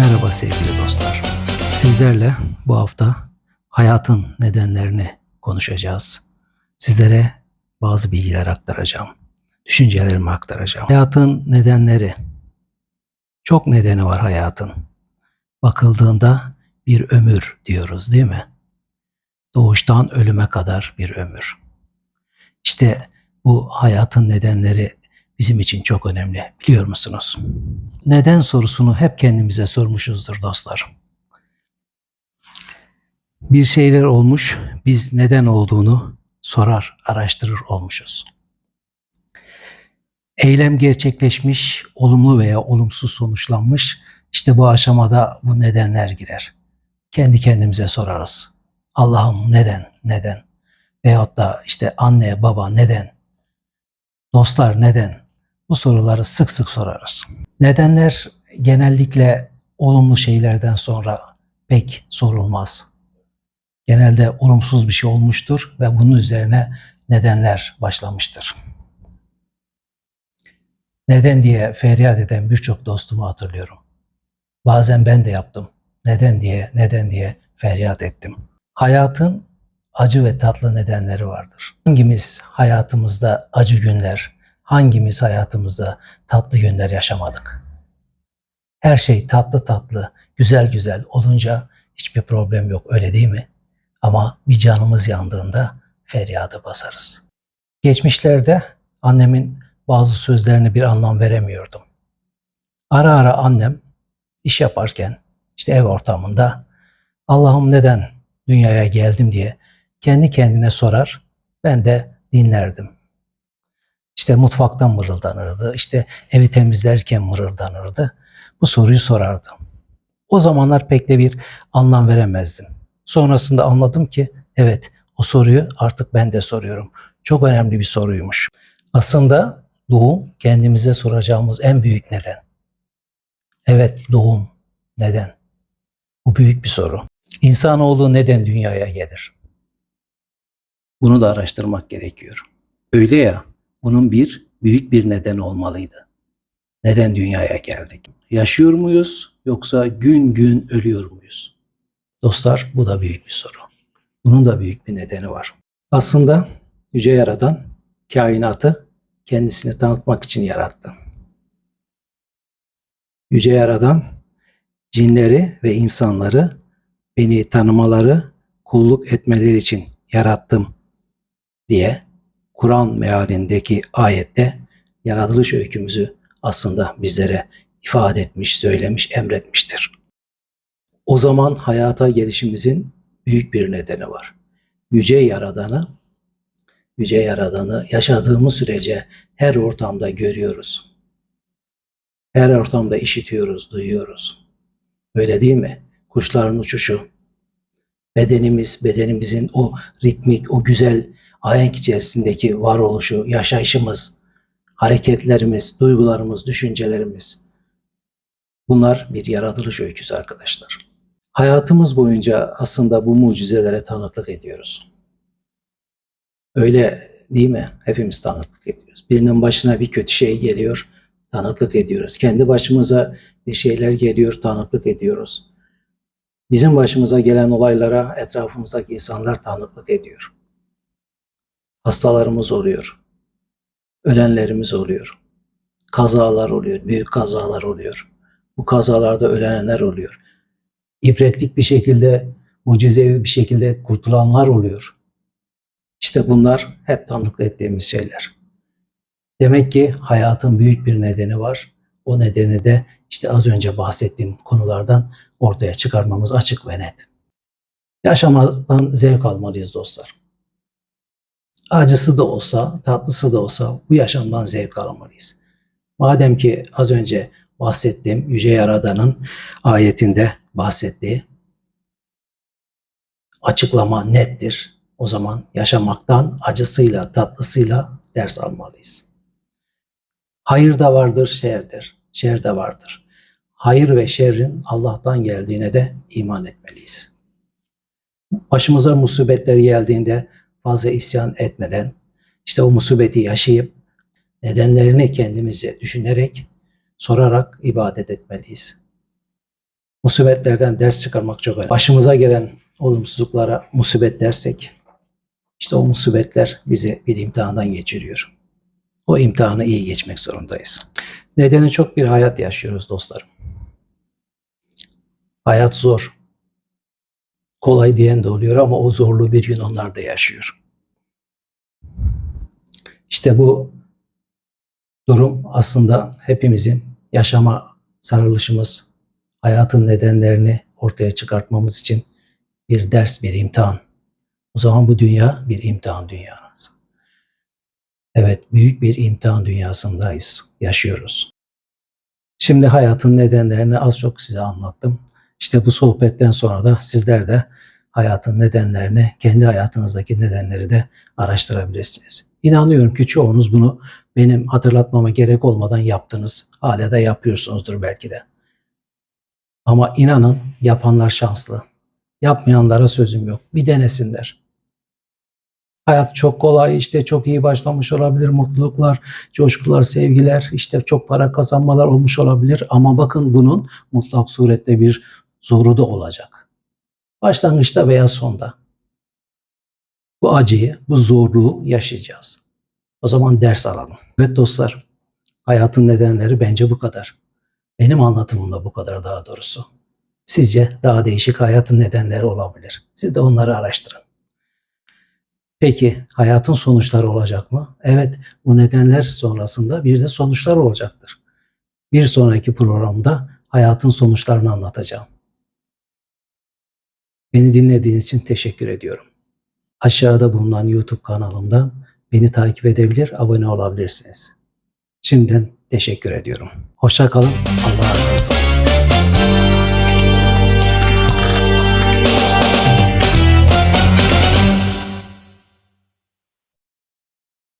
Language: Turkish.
Merhaba sevgili dostlar. Sizlerle bu hafta hayatın nedenlerini konuşacağız. Sizlere bazı bilgiler aktaracağım. Düşüncelerimi aktaracağım. Hayatın nedenleri. Çok nedeni var hayatın. Bakıldığında bir ömür diyoruz değil mi? Doğuştan ölüme kadar bir ömür. İşte bu hayatın nedenleri bizim için çok önemli. Biliyor musunuz? Neden sorusunu hep kendimize sormuşuzdur dostlar. Bir şeyler olmuş, biz neden olduğunu sorar, araştırır olmuşuz. Eylem gerçekleşmiş, olumlu veya olumsuz sonuçlanmış. İşte bu aşamada bu nedenler girer. Kendi kendimize sorarız. Allah'ım neden, neden? Veyahut da işte anne, baba neden? Dostlar neden? Bu soruları sık sık sorarız. Nedenler genellikle olumlu şeylerden sonra pek sorulmaz. Genelde olumsuz bir şey olmuştur ve bunun üzerine nedenler başlamıştır. Neden diye feryat eden birçok dostumu hatırlıyorum. Bazen ben de yaptım. Neden diye, neden diye feryat ettim. Hayatın acı ve tatlı nedenleri vardır. Hangimiz hayatımızda acı günler, hangimiz hayatımızda tatlı günler yaşamadık? Her şey tatlı tatlı, güzel güzel olunca hiçbir problem yok öyle değil mi? Ama bir canımız yandığında feryadı basarız. Geçmişlerde annemin bazı sözlerine bir anlam veremiyordum. Ara ara annem iş yaparken işte ev ortamında Allah'ım neden dünyaya geldim diye kendi kendine sorar. Ben de dinlerdim. İşte mutfaktan mırıldanırdı, işte evi temizlerken mırıldanırdı. Bu soruyu sorardı. O zamanlar pek de bir anlam veremezdim. Sonrasında anladım ki evet o soruyu artık ben de soruyorum. Çok önemli bir soruymuş. Aslında doğum kendimize soracağımız en büyük neden. Evet doğum neden? Bu büyük bir soru. İnsanoğlu neden dünyaya gelir? Bunu da araştırmak gerekiyor. Öyle ya, bunun bir büyük bir nedeni olmalıydı. Neden dünyaya geldik? Yaşıyor muyuz yoksa gün gün ölüyor muyuz? Dostlar bu da büyük bir soru. Bunun da büyük bir nedeni var. Aslında Yüce Yaradan kainatı kendisini tanıtmak için yarattı. Yüce Yaradan cinleri ve insanları beni tanımaları, kulluk etmeleri için yarattım diye Kur'an mealindeki ayette yaratılış öykümüzü aslında bizlere ifade etmiş, söylemiş, emretmiştir. O zaman hayata gelişimizin büyük bir nedeni var. Yüce Yaradan'ı, Yüce Yaradan'ı yaşadığımız sürece her ortamda görüyoruz. Her ortamda işitiyoruz, duyuyoruz. Öyle değil mi? Kuşların uçuşu, bedenimiz, bedenimizin o ritmik, o güzel ahenk içerisindeki varoluşu, yaşayışımız, hareketlerimiz, duygularımız, düşüncelerimiz. Bunlar bir yaratılış öyküsü arkadaşlar. Hayatımız boyunca aslında bu mucizelere tanıklık ediyoruz. Öyle değil mi? Hepimiz tanıklık ediyoruz. Birinin başına bir kötü şey geliyor, tanıklık ediyoruz. Kendi başımıza bir şeyler geliyor, tanıklık ediyoruz. Bizim başımıza gelen olaylara etrafımızdaki insanlar tanıklık ediyor. Hastalarımız oluyor. Ölenlerimiz oluyor. Kazalar oluyor, büyük kazalar oluyor. Bu kazalarda ölenler oluyor. İbretlik bir şekilde, mucizevi bir şekilde kurtulanlar oluyor. İşte bunlar hep tanıklık ettiğimiz şeyler. Demek ki hayatın büyük bir nedeni var. O nedeni de işte az önce bahsettiğim konulardan ortaya çıkarmamız açık ve net. Yaşamadan zevk almalıyız dostlar. Acısı da olsa, tatlısı da olsa bu yaşamdan zevk almalıyız. Madem ki az önce bahsettiğim Yüce Yaradan'ın ayetinde bahsettiği açıklama nettir. O zaman yaşamaktan acısıyla, tatlısıyla ders almalıyız. Hayır da vardır, şerdir. Şer de vardır. Hayır ve şerrin Allah'tan geldiğine de iman etmeliyiz. Başımıza musibetler geldiğinde fazla isyan etmeden işte o musibeti yaşayıp nedenlerini kendimize düşünerek, sorarak ibadet etmeliyiz. Musibetlerden ders çıkarmak çok önemli. Başımıza gelen olumsuzluklara musibet dersek, işte o musibetler bizi bir imtihandan geçiriyor. O imtihanı iyi geçmek zorundayız. Nedeni çok bir hayat yaşıyoruz dostlarım. Hayat zor. Kolay diyen de oluyor ama o zorluğu bir gün onlar da yaşıyor. İşte bu durum aslında hepimizin yaşama sarılışımız, hayatın nedenlerini ortaya çıkartmamız için bir ders, bir imtihan. O zaman bu dünya bir imtihan dünyası. Evet, büyük bir imtihan dünyasındayız, yaşıyoruz. Şimdi hayatın nedenlerini az çok size anlattım. İşte bu sohbetten sonra da sizler de hayatın nedenlerini, kendi hayatınızdaki nedenleri de araştırabilirsiniz. İnanıyorum ki çoğunuz bunu benim hatırlatmama gerek olmadan yaptınız. Hala da yapıyorsunuzdur belki de. Ama inanın yapanlar şanslı. Yapmayanlara sözüm yok. Bir denesinler. Hayat çok kolay, işte çok iyi başlamış olabilir, mutluluklar, coşkular, sevgiler, işte çok para kazanmalar olmuş olabilir. Ama bakın bunun mutlak surette bir zoru da olacak. Başlangıçta veya sonda. Bu acıyı, bu zorluğu yaşayacağız. O zaman ders alalım. Evet dostlar, hayatın nedenleri bence bu kadar. Benim anlatımım da bu kadar daha doğrusu. Sizce daha değişik hayatın nedenleri olabilir. Siz de onları araştırın. Peki hayatın sonuçları olacak mı? Evet, bu nedenler sonrasında bir de sonuçlar olacaktır. Bir sonraki programda hayatın sonuçlarını anlatacağım. Beni dinlediğiniz için teşekkür ediyorum. Aşağıda bulunan YouTube kanalımdan beni takip edebilir, abone olabilirsiniz. Şimdiden teşekkür ediyorum. Hoşça kalın. Allah'a emanet olun.